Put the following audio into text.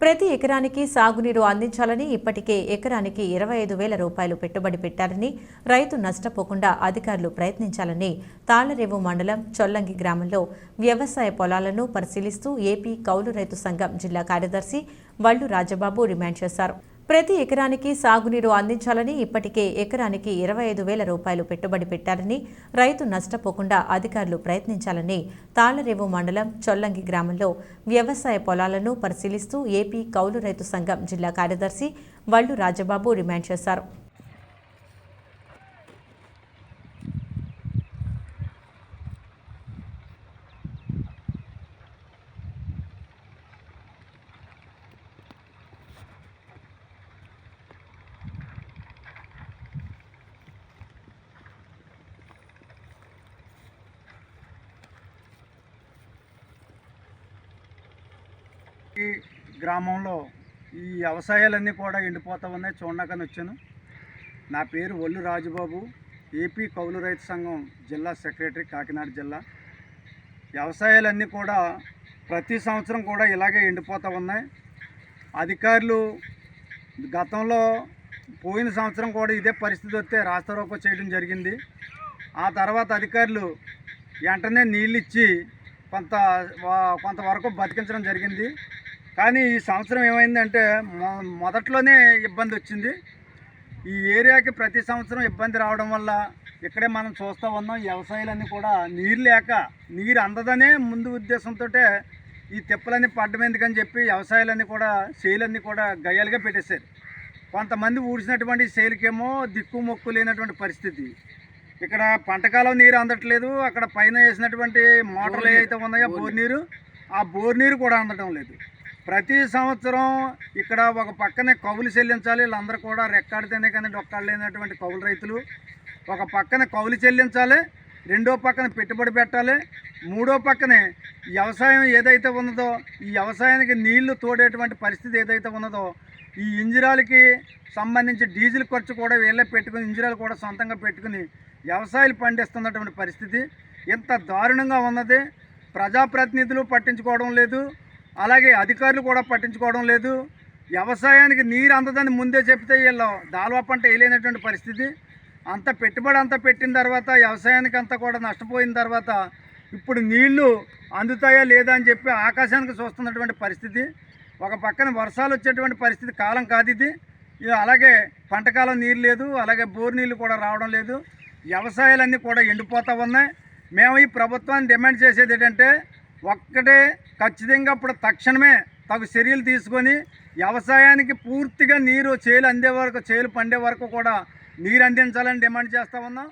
ప్రతి ఎకరానికి సాగునీరు అందించాలని ఇప్పటికే ఎకరానికి ఇరవై ఐదు వేల రూపాయలు పెట్టుబడి పెట్టారని రైతు నష్టపోకుండా అధికారులు ప్రయత్నించాలని తాళరేవు మండలం చొల్లంగి గ్రామంలో వ్యవసాయ పొలాలను పరిశీలిస్తూ ఏపీ కౌలు రైతు సంఘం జిల్లా కార్యదర్శి వల్లు రాజబాబు డిమాండ్ చేశారు. ప్రతి ఎకరానికి సాగునీరు అందించాలని ఇప్పటికే ఎకరానికి ఇరవై ఐదు వేల రూపాయలు పెట్టుబడి పెట్టారని రైతు నష్టపోకుండా అధికారులు ప్రయత్నించాలని తాళరేవు మండలం చొల్లంగి గ్రామంలో వ్యవసాయ పొలాలను పరిశీలిస్తూ ఏపీ కౌలు రైతు సంఘం జిల్లా కార్యదర్శి వల్లు రాజబాబు డిమాండ్ చేశారు. ఈ గ్రామంలో ఈ వ్యవసాయాలన్నీ కూడా ఎండిపోతా ఉన్నాయి. చూడకని వచ్చాను. నా పేరు ఒల్లు రాజుబాబు. ఏపీ కౌలు రైతు సంఘం జిల్లా సెక్రటరీ కాకినాడ జిల్లా. వ్యవసాయాలన్నీ కూడా ప్రతి సంవత్సరం కూడా ఇలాగే ఎండిపోతూ ఉన్నాయి. అధికారులు గతంలో పోయిన సంవత్సరం కూడా ఇదే పరిస్థితి వస్తే రాస్తారోకో చేయడం జరిగింది. ఆ తర్వాత అధికారులు వెంటనే నీళ్ళు ఇచ్చి కొంత కొంతవరకు బతికించడం జరిగింది. కానీ ఈ సంవత్సరం ఏమైందంటే మొ- మొదట్లోనే ఇబ్బంది వచ్చింది. ఈ ఏరియాకి ప్రతి సంవత్సరం ఇబ్బంది రావడం వల్ల ఇక్కడే మనం చూస్తూ ఉన్నాం వ్యవసాయాలన్నీ కూడా నీరు లేక నీరు అందదనే ముందు ఉద్దేశంతో ఈ తిప్పలన్నీ పడ్డం ఎందుకని చెప్పి వ్యవసాయాలన్నీ కూడా సేలన్నీ కూడా గయ్యాలుగా పెట్టేశారు. కొంతమంది ఊడ్చినటువంటి సేలుకేమో దిక్కు మొక్కు లేనటువంటి పరిస్థితి. ఇక్కడ పంటకాలం నీరు అందట్లేదు. అక్కడ పైన వేసినటువంటి మోటార్లు ఏవైతే ఉన్నాయో బోర్ నీరు. ఆ బోర్ నీరు కూడా అందటం లేదు. ప్రతి సంవత్సరం ఇక్కడ ఒక పక్కనే కౌలు చెల్లించాలి. వీళ్ళందరూ కూడా రెక్కాడితేనే కానీ డొక్కాడు లేనటువంటి కౌలు రైతులు. ఒక పక్కన కౌలు చెల్లించాలి. రెండో పక్కన పెట్టుబడి పెట్టాలి. మూడో పక్కనే వ్యవసాయం ఏదైతే ఉన్నదో ఈ వ్యవసాయానికి నీళ్ళు తోడేటువంటి పరిస్థితి ఏదైతే ఉన్నదో ఈ ఇంజిరాలకి సంబంధించి డీజిల్ ఖర్చు కూడా వీళ్ళే పెట్టుకుని ఇంజిరాలు కూడా సొంతంగా పెట్టుకుని వ్యవసాయాలు పండిస్తున్నటువంటి పరిస్థితి. ఎంత దారుణంగా ఉన్నది. ప్రజాప్రతినిధులు పట్టించుకోవడం లేదు. అలాగే అధికారులు కూడా పట్టించుకోవడం లేదు. వ్యవసాయానికి నీరు అందదని ముందే చెప్తే వీళ్ళు దాల్వా పంట వేయలేనటువంటి పరిస్థితి. అంత పెట్టుబడి అంతా పెట్టిన తర్వాత వ్యవసాయానికి అంతా కూడా నష్టపోయిన తర్వాత ఇప్పుడు నీళ్ళు అందుతాయా లేదా అని చెప్పి ఆకాశానికి చూస్తున్నటువంటి పరిస్థితి. ఒక పక్కన వర్షాలు వచ్చేటువంటి పరిస్థితి కాలం కాదు ఇది. అలాగే పంటకాలం నీరు లేదు అలాగే బోర్ నీళ్ళు కూడా రావడం లేదు. వ్యవసాయాలన్నీ కూడా ఎండిపోతూ ఉన్నాయి. మేము ఈ ప్రభుత్వాన్ని డిమాండ్ చేసేది ఏంటంటే ఒక్కటే ఖచ్చితంగా ఇప్పుడు తక్షణమే తగు చర్యలు తీసుకొని వ్యవసాయానికి పూర్తిగా నీరు చేలు అందే వరకు చేలు పండే వరకు కూడా నీరు అందించాలని డిమాండ్ చేస్తూ ఉన్నాం.